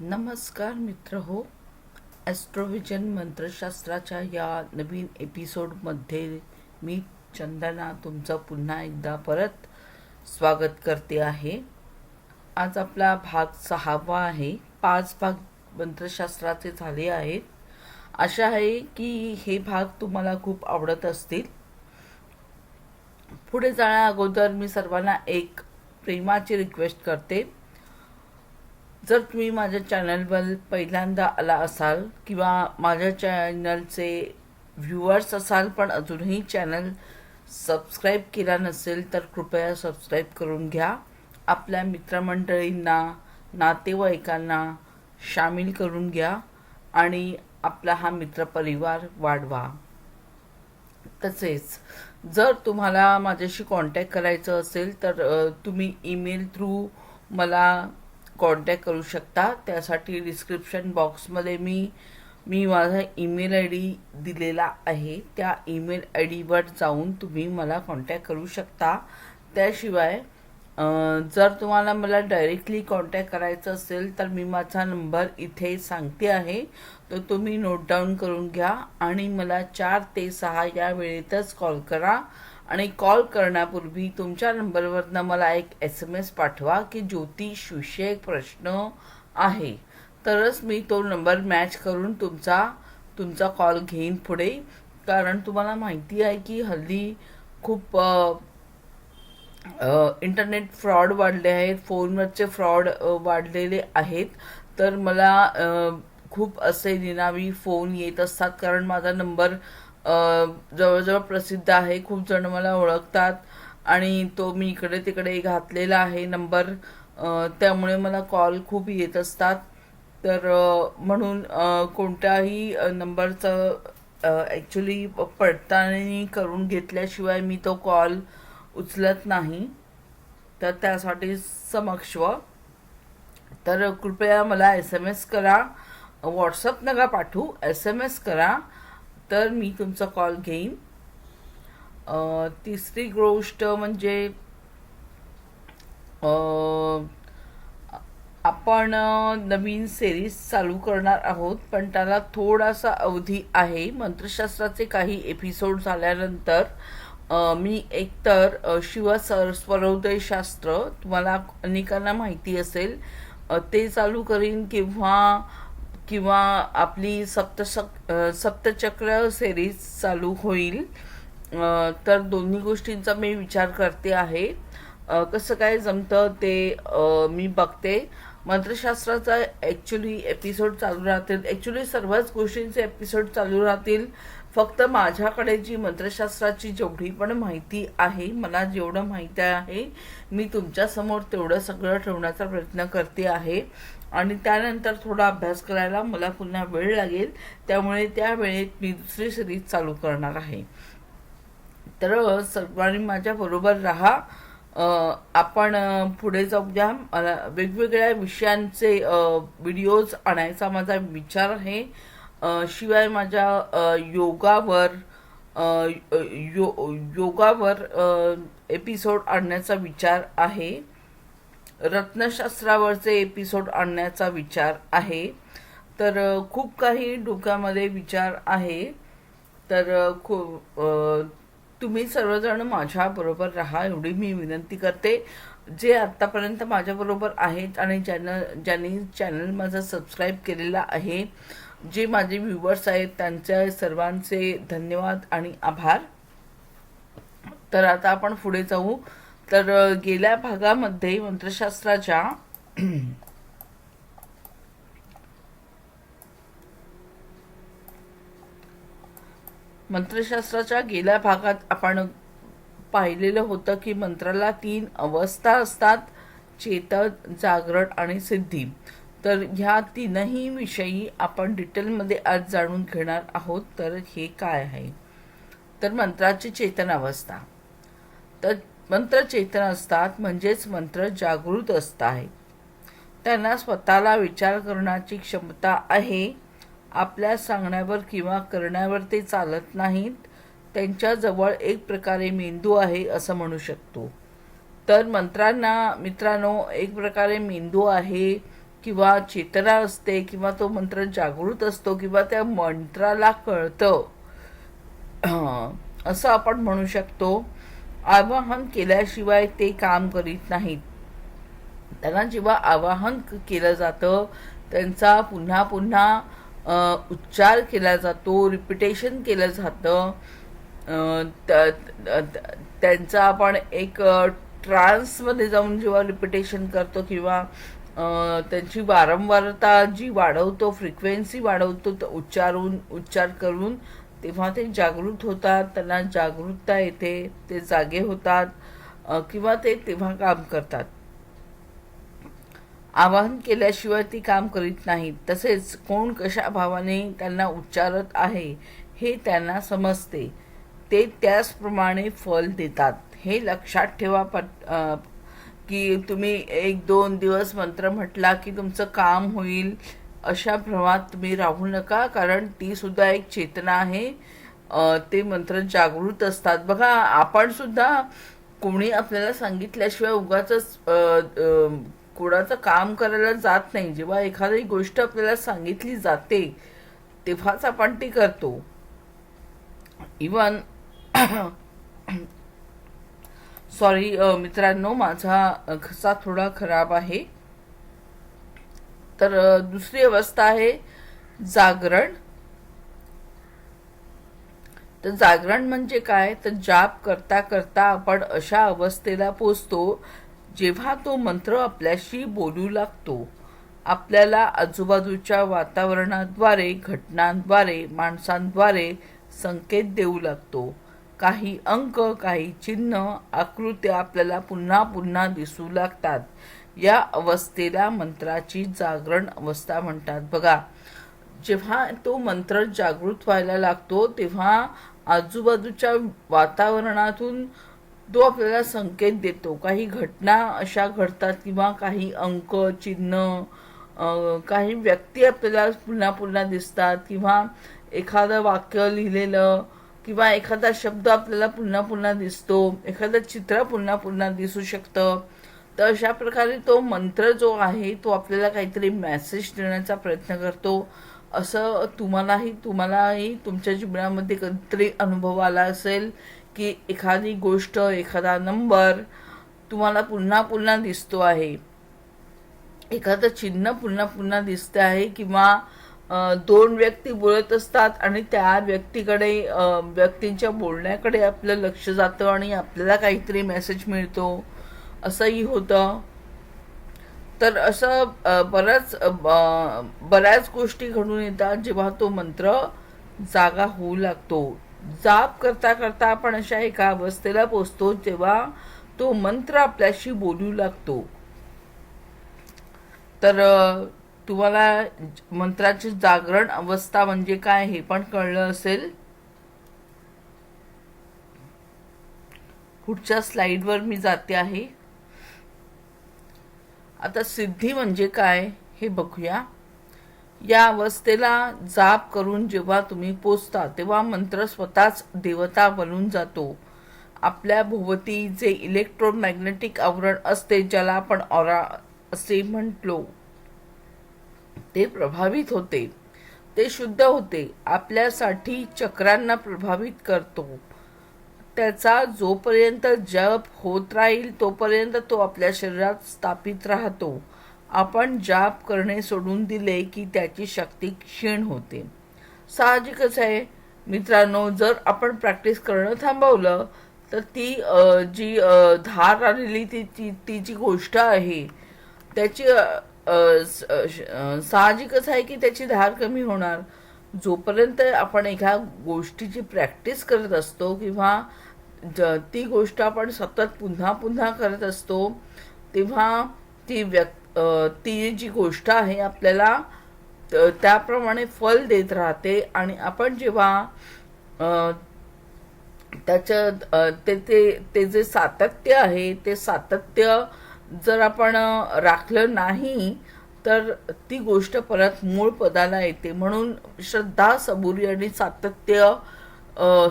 नमस्कार मित्र हो ॲस्ट्रोविजन मंत्रशास्त्राच्या या नवीन एपिसोडमध्ये मी चंदना तुमचं पुन्हा एकदा परत स्वागत करते आहे. आज आपला भाग सहावा आहे. पाच भाग मंत्रशास्त्राचे झाले आहेत. आशा आहे की हे भाग तुम्हाला खूप आवडत असतील. पुढे जाण्या अगोदर मी सर्वांना एक प्रेमाची रिक्वेस्ट करते. जर तुम्ही माझ्या चॅनलवर पहिल्यांदा आला असाल किंवा माझ्या चॅनलचे व्ह्युअर्स असाल पण अजूनही चॅनल सबस्क्राईब केला नसेल तर कृपया सबस्क्राईब करून घ्या. आपल्या मित्रमंडळींना नातेवाईकांना सामील करून घ्या आणि आपला हा मित्रपरिवार वाढवा. तसेच जर तुम्हाला माझ्याशी कॉन्टॅक्ट करायचं असेल तर तुम्ही ईमेल थ्रू मला कॉन्टॅक्ट करू शकता. त्यासाठी डिस्क्रिप्शन बॉक्समध्ये मी मी माझा ईमेल आय डी दिलेला आहे. त्या ईमेल आय डीवर जाऊन तुम्ही मला कॉन्टॅक्ट करू शकता. त्याशिवाय जर तुम्हाला मला डायरेक्टली कॉन्टॅक्ट करायचं असेल तर मी माझा नंबर इथे सांगते आहे. तर तुम्ही नोट डाऊन करून घ्या आणि मला चार ते सहा या वेळेतच कॉल करा. आणि कॉल करण्यापूर्वी तुमच्या नंबरवरनं मला एक एस एम एस पाठवा की ज्योतिषविषयक प्रश्न आहे. तरच मी तो नंबर मॅच करून तुमचा तुमचा कॉल घेईन पुढे. कारण तुम्हाला माहिती आहे की हल्ली खूप इंटरनेट फ्रॉड वाढले आहेत. फोनवरचे फ्रॉड वाढलेले आहेत. तर मला खूप असे निनावी फोन येत असतात. कारण माझा नंबर जवळजवळ प्रसिद्ध आहे. खूप जण मला ओळखतात. आणि तो मी इकडे तिकडे घातलेला आहे नंबर. त्यामुळे मला कॉल खूप येत असतात. तर म्हणून कोणत्याही नंबरचं ॲक्च्युली पडताळणी करून घेतल्याशिवाय मी तो कॉल उचलत नाही. तर त्यासाठी समक्ष. तर कृपया मला एस एम एस करा. व्हॉट्सअप नका पाठवू. एस एम एस करा. तर मी तुमचा कॉल घेईन. तिसरी गोष्ट म्हणजे आपण नवीन सिरीज चालू करणार आहोत पण त्याला थोडासा अवधी आहे. मंत्रशास्त्राचे काही एपिसोड झाल्यानंतर मी एकतर शिव सर स्वरोदय शास्त्र तुम्हाला अनेकांना माहिती असेल ते चालू करीन किंवा किंवा आपली सप्तशक सप्तचक्र सिरीज चालू होईल. तर दोन्ही गोष्टींचा मी विचार करते आहे. कसं काय जमतं ते मी बघते. मंत्रशास्त्राचा ॲक्च्युली एपिसोड चालू राहतील. ॲक्च्युली सर्वच गोष्टींचे एपिसोड चालू राहतील. फक्त माझ्याकडे जी मंत्रशास्त्राची जेवढी पण माहिती आहे मला जेवढं माहिती आहे मी तुमच्यासमोर तेवढं सगळं ठेवण्याचा प्रयत्न करते आहे. आणि त्यानंतर थोडा अभ्यास करायला मला पुन्हा वेळ लागेल. त्यामुळे त्या वेळेत मी दुसरी सिरीज चालू करणार आहे. तर सर्वांनी माझ्याबरोबर राहा. आपण पुढे पुढे द्या. मला वेगवेगळ्या विषयांचे व्हिडिओज आणायचा माझा विचार आहे. शिवाय माझ्या योगावर यो योगावर एपिसोड आणण्याचा विचार आहे. रत्नशास्त्रावरचे एपिसोड आणण्याचा विचार आहे. तर खूप काही डोक्यामध्ये विचार आहे. तर खूप तुम्ही सर्वजण माझ्याबरोबर राहा एवढी मी विनंती करते. जे आत्तापर्यंत माझ्याबरोबर आहेत आणि ज्यांना ज्यांनी चॅनल माझा सबस्क्राईब केलेला आहे जे माझे व्ह्युवर्स आहेत त्यांच्या सर्वांचे धन्यवाद आणि आभार. तर आता आपण पुढे जाऊ. तर गेल्या भागामध्ये मंत्रशास्त्राच्या मंत्रशास्त्राच्या गेल्या भागात आपण पाहिलेलं होतं की मंत्राला तीन अवस्था असतात चेतन जागरण आणि सिद्धी. तर ह्या तीनही विषयी आपण डिटेलमध्ये आज जाणून घेणार आहोत. तर हे काय आहे? तर मंत्राची चेतन अवस्था. तर मंत्र चेतन असतात म्हणजेच मंत्र जागृत असतात. त्यांना स्वतःला विचार करण्याची क्षमता आहे. आपल्या सांगण्यावर किंवा करण्यावर ते चालत नाहीत. त्यांच्याजवळ एक प्रकारे मेंदू आहे असं म्हणू शकतो. तर मंत्रांना मित्रांनो एक प्रकारे मेंदू आहे किंवा चेतना असते किंवा तो मंत्र जागृत असतो किंवा त्या मंत्राला कळतं. असं आपण म्हणू शकतो. आवाहन केल्याशिवाय ते काम करीत नाहीत. त्यांना जेव्हा आवाहन केलं जातं त्यांचा पुन्हा पुन्हा उच्चार केला जातो रिपिटेशन केलं जातं त्यांचा आपण एक ट्रान्समध्ये जाऊन जेव्हा रिपिटेशन करतो किंवा त्यांची वारंवारता जी वाढवतो फ्रिक्वेन्सी वाढवतो तर उच्चारून उच्चार करून तेव्हा ते जागृत होतात त्यांना जागरूकता येते ते जागे होतात किंवा ते तेव्हा काम करतात. आवाहन केल्याशिवाय ती काम करीत नाहीत. तसेच कोण कशा भावाने त्यांना उच्चारत आहे हे त्यांना समजते. ते त्याचप्रमाणे फल देतात. हे लक्षात ठेवा पट की तुम्ही एक दोन दिवस मंत्र म्हटला की तुमचं काम होईल. अशा भ्रमात तुम्ही राहू नका कारण ती सुद्धा एक चेतना आहे. ते मंत्र जागृत असतात. बघा आपण सुद्धा कोणी आपल्याला सांगितल्याशिवाय उगाच कोणाचं काम करायला जात नाही. जेव्हा एखादी गोष्ट आपल्याला सांगितली जाते तेव्हाच आपण ती करतो. इवन सॉरी मित्रांनो माझा घसा थोडा खराब आहे. तर दुसरी अवस्था आहे जागरण. तर जागरण म्हणजे काय? तर जाप करता करता आपण अशा अवस्थेला पोचतो जेव्हा तो मंत्र आपल्याशी बोलू लागतो. आपल्याला आजूबाजूच्या वातावरणाद्वारे घटनांद्वारे माणसांद्वारे संकेत देऊ लागतो. काही अंक काही चिन्ह आकृत्या आपल्याला पुन्हा पुन्हा दिसू लागतात. या अवस्थेला मंत्राची जागरण अवस्था म्हणतात. बघा जेव्हा तो मंत्र जागृत व्हायला लागतो तेव्हा आजूबाजूच्या वातावरणातून तो आपल्याला संकेत देतो. काही घटना अशा घडतात किंवा काही अंक चिन्ह काही व्यक्ती आपल्याला पुन्हा पुन्हा दिसतात किंवा एखादं वाक्य लिहिलेलं किंवा एखादा शब्द आपल्याला पुन्हा पुन्हा दिसतो. एखादं चित्र पुन्हा पुन्हा दिसू शकतं. तर अशा प्रकारे तो मंत्र जो आहे तो आपल्याला काहीतरी मेसेज देण्याचा प्रयत्न करतो. असं तुम्हालाही तुम्हालाही तुमच्या जीवनामध्ये कधीतरी अनुभव आला असेल की एखादी गोष्ट एखादा नंबर तुम्हाला पुन्हा पुन्हा दिसतो आहे. एखादं चिन्ह पुन्हा पुन्हा दिसतं आहे किंवा दोन व्यक्ती बोलत असतात आणि त्या व्यक्तीकडे व्यक्तींच्या बोलण्याकडे आपलं लक्ष जातं आणि आपल्याला काहीतरी मेसेज मिळतो. असंही होतं. तर असं बऱ्याच बऱ्याच गोष्टी घडून येतात जेव्हा तो मंत्र जागा होऊ लागतो. जाप करता करता आपण अशा एका अवस्थेला पोचतो जेव्हा तो मंत्र आपल्याशी बोलू लागतो. तर तुम्हाला मंत्राची जागरण अवस्था म्हणजे काय हे पण कळलं असेल. पुढच्या स्लाइडवर मी जाते आहे. आता सिद्धी म्हणजे काय हे बघूया. या अवस्थेला जाप करून जेव्हा तुम्ही पोचता तेव्हा मंत्र स्वतःच देवता बनून जातो. आपल्या भोवती जे इलेक्ट्रोमॅग्नेटिक आवरण असते ज्याला आपण ऑरा असे म्हटलो ते प्रभावित होते. ते शुद्ध होते. आपल्यासाठी चक्रांना प्रभावित करतो. त्याचा जोपर्यंत जप होत राहील तोपर्यंत तो आपल्या शरीरात स्थापित राहतो. आपण जाप करणे सोडून दिले की त्याची शक्ती क्षीण होते. साहजिकच आहे. मित्रांनो जर आपण प्रॅक्टिस करणं थांबवलं तर ती जी धार आलेली ती ती ती जी गोष्ट आहे त्याची साहजिकच आहे की त्याची धार कमी होणार? जोपर्यंत आपण एका गोष्टीची प्रॅक्टिस करत असतो किंवा ज- ती गोष्ट आपण सतत पुन्हा पुन्हा करत असतो तेव्हा ती व्यक् ती जी गोष्ट आहे आपल्याला त्याप्रमाणे फल देत राहते आणि आपण जेव्हा त्याच्या त्याचं ते ते ते जे सातत्य आहे ते सातत्य जर आपण राखलं नाही तर ती गोष्ट परत मूळ पदाला येते. म्हणून श्रद्धा सबुरी आणि सातत्य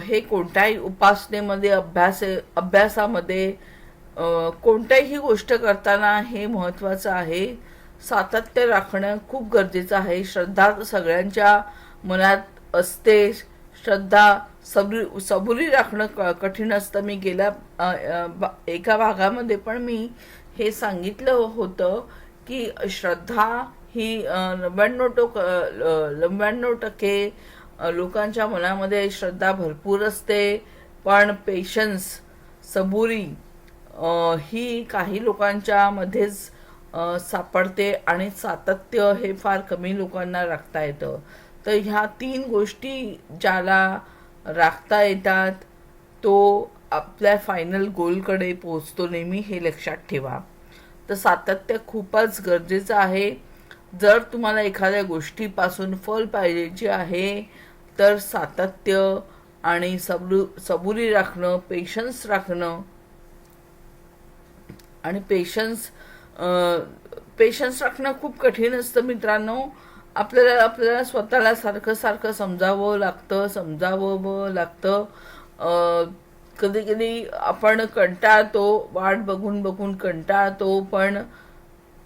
हे कोणत्याही उपासनेमध्ये अभ्यास अभ्यासामध्ये कोणत्याही गोष्ट करताना हे महत्त्वाचं आहे. सातत्य राखणं खूप गरजेचं आहे. श्रद्धा सगळ्यांच्या मनात असते. श्रद्धा सबुरी सबुरी राखणं क कठीण असतं. मी गेल्या बा- एका भागामध्ये पण मी हे सांगितलं होतं की श्रद्धा ही नव्याण्णव टोक नव्याण्णव टक्के लोकांच्या मनामध्ये श्रद्धा भरपूर असते. पण पेशन्स सबुरी ही काही लोकांच्या मध्येच सापडते आणि सातत्य हे फार कमी लोकांना राखता येतं. तर ह्या तीन गोष्टी ज्याला राखता येतात तो आपल्या फायनल गोलकडे पोहोचतो नेहमी हे लक्षात ठेवा. तर सातत्य खूपच गरजेचं आहे. जर तुम्हाला एखाद्या गोष्टीपासून फल पाहिजे आहे तर सातत्य आणि सबलू सबुरी राखणं पेशन्स राखणं आणि पेशन्स पेशन्स राखणं खूप कठीण असतं मित्रांनो. आपल्याला आपल्याला स्वतःला सारखं सारखं समजावं लागतं समजावं लागतं. कधी कधी आपण कंटाळतो वाट बघून बघून कंटाळतो पण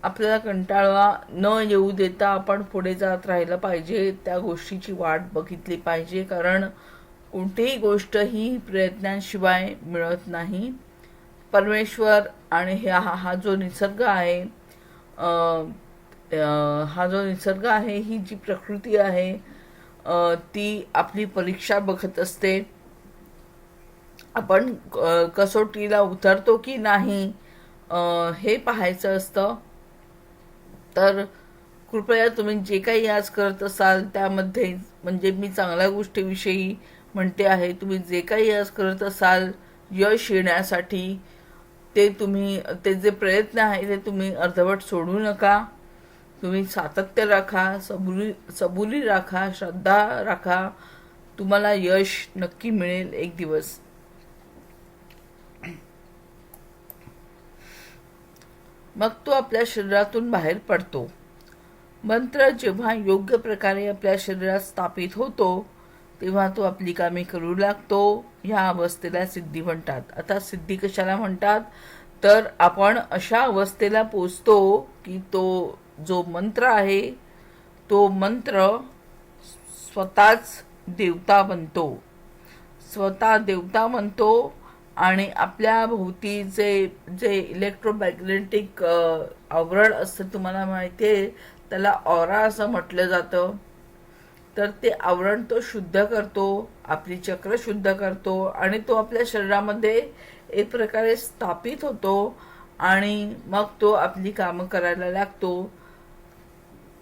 आपल्याला कंटाळा न येऊ देता आपण पुढे जात राहिलं पाहिजे त्या गोष्टीची वाट बघितली पाहिजे. कारण कोणतीही गोष्ट ही प्रयत्नांशिवाय मिळत नाही. परमेश्वर आणि ह्या हा हा जो निसर्ग आहे हा जो निसर्ग आहे ही जी प्रकृती आहे ती आपली परीक्षा बघत असते. आपण कसोटीला उतरतो की नाही हे पाहायचं असतं. तर कृपया तुम्ही जे काही आज करत असाल त्यामध्ये म्हणजे मी चांगल्या गोष्टीविषयी म्हणते आहे तुम्ही जे काही आज करत असाल यश येण्यासाठी ते तुम्ही ते जे प्रयत्न आहे ते तुम्ही अर्धवट सोडू नका. तुम्ही सातत्य राखा सबुरी सबुरी राखा श्रद्धा राखा. तुम्हाला यश नक्की मिळेल एक दिवस. मग तो आपल्या शरीरातून बाहेर पडतो. मंत्र जेव्हा योग्य प्रकारे आपल्या शरीरात स्थापित होतो तेव्हा तो आपली कामे करू लागतो. ह्या अवस्थेला सिद्धी म्हणतात. आता सिद्धी कशाला म्हणतात? तर आपण अशा अवस्थेला पोचतो की तो जो मंत्र आहे तो मंत्र स्वतःच देवता बनतो. स्वतः देवता म्हणतो आणि आपल्या भोवती जे जे इलेक्ट्रोमॅग्नेटिक आवरण असतं तुम्हाला माहिती आहे त्याला ऑरा असं म्हटलं जातं. तर ते आवरण तो शुद्ध करतो आपली चक्र शुद्ध करतो आणि तो आपल्या शरीरामध्ये एक प्रकारे स्थापित होतो आणि मग तो आपली कामं करायला लागतो.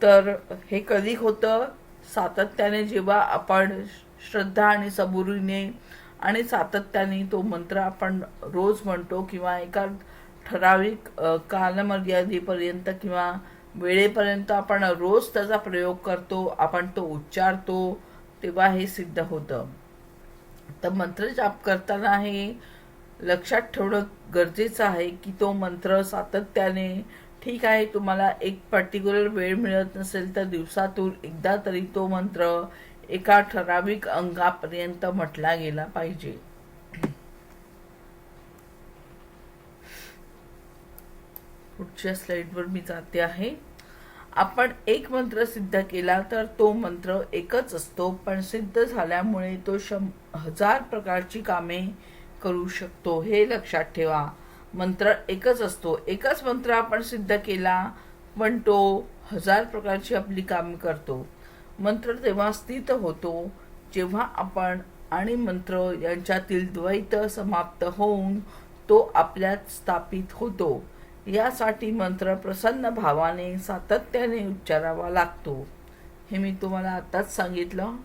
तर हे कधी होतं? सातत्याने जेव्हा आपण श्रद्धा आणि सबुरीने आणि सातत्याने तो मंत्र आपण रोज म्हणतो किंवा एका ठराविक कालमर्यादेपर्यंत किंवा वेळेपर्यंत आपण रोज त्याचा प्रयोग करतो आपण तो उच्चारतो तेव्हा हे सिद्ध होतं. तर मंत्र जाप करताना हे लक्षात ठेवणं गरजेचं आहे की तो मंत्र सातत्याने ठीक आहे तुम्हाला एक पर्टिक्युलर वेळ मिळत नसेल तर दिवसातून एकदा तरी तो मंत्र एका ठराविक अंगापर्यंत म्हटला गेला पाहिजे. पुढच्या स्लाइडवर मी जाते आहे. आपण एक मंत्र सिद्ध केला तर तो मंत्र एकच असतो पण सिद्ध झाल्यामुळे तो शं हजार प्रकारची कामे करू शकतो. हे लक्षात ठेवा. मंत्र एकच असतो. एकच मंत्र आपण सिद्ध केला पण तो हजार प्रकारची आपली कामे करतो. मंत्र तेव्हा स्थित होतो जेव्हा आपण आणि मंत्र यांच्यातील द्वैत समाप्त होऊन तो आपल्यात स्थापित होतो. यासाठी मंत्र प्रसन्न भावाने सातत्याने उच्चारावा लागतो. हे मी तुम्हाला आताच सांगितलं.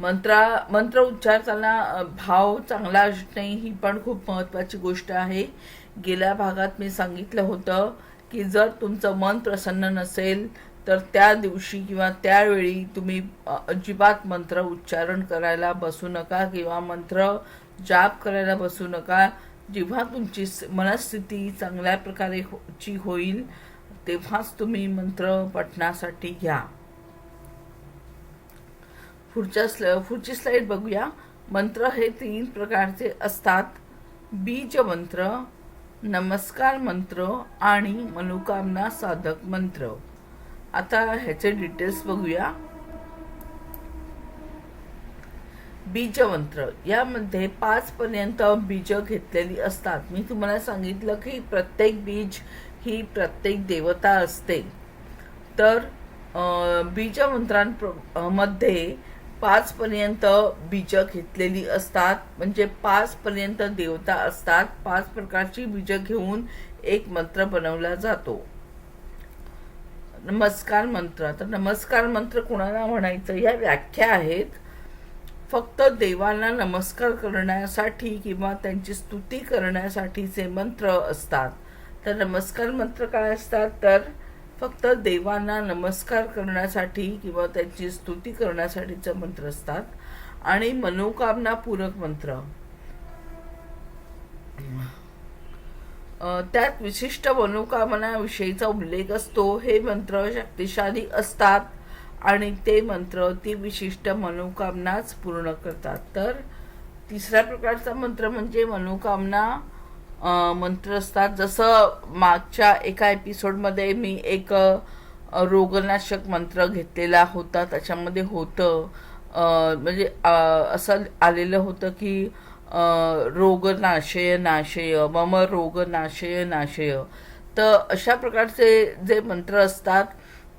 मंत्रा मंत्र उच्चारताना भाव चांगला असणे ही पण खूप महत्त्वाची गोष्ट आहे. गेल्या भागात मी सांगितलं होतं की जर तुमचं मन प्रसन्न नसेल तर त्या दिवशी किंवा त्यावेळी तुम्ही अजिबात मंत्र उच्चारण करायला बसू नका किंवा मंत्र जाप करायला बसू नका. जेव्हा तुमची मनस्थिती चांगल्या प्रकारे हो- ची होईल तेव्हाच तुम्ही मंत्र पठणासाठी घ्या. पुढच्या स्ल पुढची स्लाईड बघूया. मंत्र हे तीन प्रकारचे असतात. बीज मंत्र नमस्कार मंत्र आणि मनोकामना साधक मंत्र. आता ह्याचे डिटेल्स बघूया. बीज मंत्र यामध्ये पाच पर्यंत बीज घेतलेली असतात. मी तुम्हाला सांगितलं की प्रत्येक बीज ही प्रत्येक देवता असते. तर बीज मंत्रांमध्ये पाच पर्यंत बीज घेतलेली असतात. म्हणजे पाच पर्यंत देवता असतात. पाच प्रकारची बीज घेऊन एक मंत्र बनवला जातो. नमस्कार मंत्र. तर नमस्कार मंत्र कोणाला म्हणायचं? या व्याख्या आहेत. फक्त देवांना नमस्कार करण्यासाठी किंवा त्यांची स्तुती करण्यासाठीचे मंत्र असतात. तर नमस्कार मंत्र काय असतात? तर फक्त देवांना नमस्कार करण्यासाठी किंवा त्यांची स्तुती करण्यासाठीचे मंत्र असतात. आणि मनोकामना पूरक मंत्र. त्यात विशिष्ट मनोकामनाविषयीचा उल्लेख असतो. हे मंत्र शक्तिशाली असतात आणि ते मंत्र ती विशिष्ट मनोकामनाच पूर्ण करतात. तर तिसऱ्या प्रकारचा मंत्र म्हणजे मनोकामना मंत्र असतात. जसं मागच्या एका एपिसोडमध्ये मी एक रोगनाशक मंत्र घेतलेला होता. त्याच्यामध्ये होतं म्हणजे असं आलेलं होतं की रोगनाशय नाशय मम रोगनाशय नाशय. तर अशा प्रकारचे जे मंत्र असतात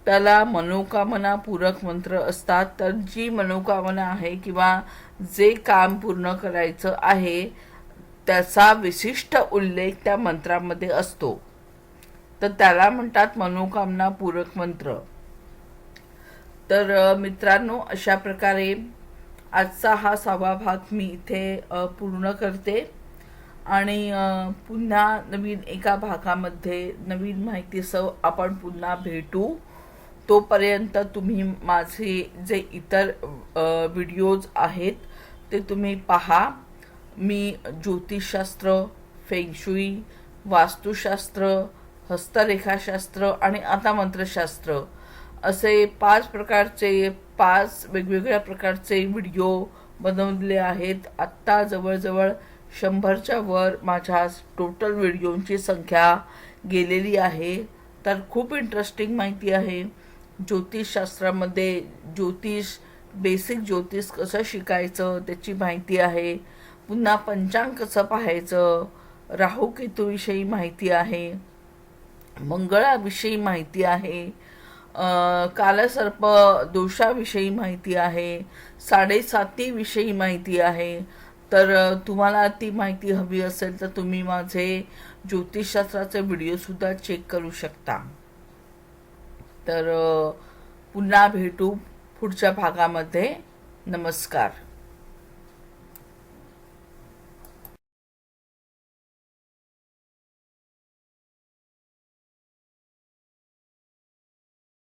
त्याला मनोकामना पूरक मंत्र असतात. तर जी मनोकामना आहे किंवा जे काम पूर्ण करायचं आहे त्याचा विशिष्ट उल्लेख त्या मंत्रामध्ये असतो. तर त्याला म्हणतात मनोकामना पूरक मंत्र. तर मित्रांनो अशा प्रकारे आजचा हा सहावा भाग मी इथे पूर्ण करते. आणि पुन्हा नवीन एका भागामध्ये नवीन माहितीसह आपण पुन्हा भेटू. तोपर्यंत तुम्ही माझे जे इतर व्हिडिओज आहेत ते तुम्ही पहा. मी ज्योतिषशास्त्र फेंगशुई वास्तुशास्त्र हस्तरेखाशास्त्र आणि आता मंत्रशास्त्र असे पाच प्रकारचे पाच वेगवेगळ्या प्रकारचे व्हिडिओ बनवले आहेत. आत्ता जवळजवळ शंभरच्या वर माझ्या टोटल व्हिडिओंची संख्या गेलेली आहे. तर खूप इंटरेस्टिंग माहिती आहे. ज्योतिषशास्त्रामध्ये ज्योतिष बेसिक ज्योतिष कसं शिकायचं त्याची माहिती आहे. पुन्हा पंचांग कसं पाहायचं? राहू केतूविषयी माहिती आहे. मंगळाविषयी माहिती आहे. कालसर्प दोषाविषयी माहिती आहे. साडेसातीविषयी माहिती आहे. तर तुम्हाला ती माहिती हवी असेल तर तुम्ही माझे ज्योतिषशास्त्राचे व्हिडिओसुद्धा चेक करू शकता. तर पुन्हा भेटू पुढच्या भागामध्ये. नमस्कार.